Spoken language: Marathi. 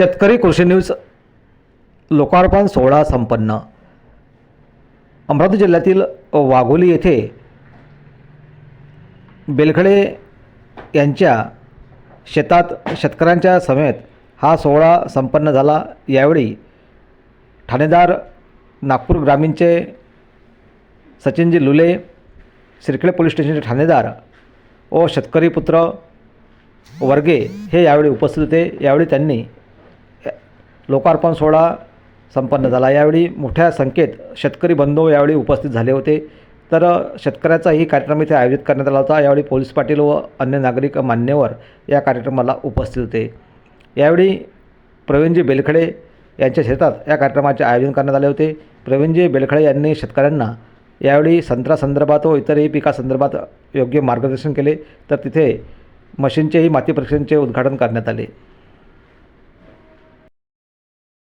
शेतकरी कृषी न्यूज लोकार्पण सोहळा संपन्न. अमरावती जिल्ह्यातील वाघोली येथे बेलखडे यांच्या शेतात शेतकऱ्यांच्या समेत हा सोहळा संपन्न झाला. यावेळी ठाणेदार नागपूर ग्रामीणचे सचिनजी लुले सिरखेड पोलीस स्टेशनचे ठाणेदार व शेतकरी पुत्र वर्गे हे यावेळी उपस्थित होते. यावेळी त्यांनी लोकार्पण सोहळा संपन्न झाला. यावेळी मोठ्या संख्येत शेतकरी बंधू यावेळी उपस्थित झाले होते. तर शेतकऱ्याचाही कार्यक्रम इथे आयोजित करण्यात आला होता. यावेळी पोलीस पाटील व अन्य नागरिक मान्यवर या कार्यक्रमाला उपस्थित होते. यावेळी प्रवीणजी बेलखडे यांच्या शेतात या कार्यक्रमाचे आयोजन करण्यात आले होते. प्रवीणजी बेलखडे यांनी शेतकऱ्यांना यावेळी संत्रासंदर्भात व इतरही पिकासंदर्भात योग्य मार्गदर्शन केले. तर तिथे मशीनचेही माती परीक्षणचे उद्घाटन करण्यात आले.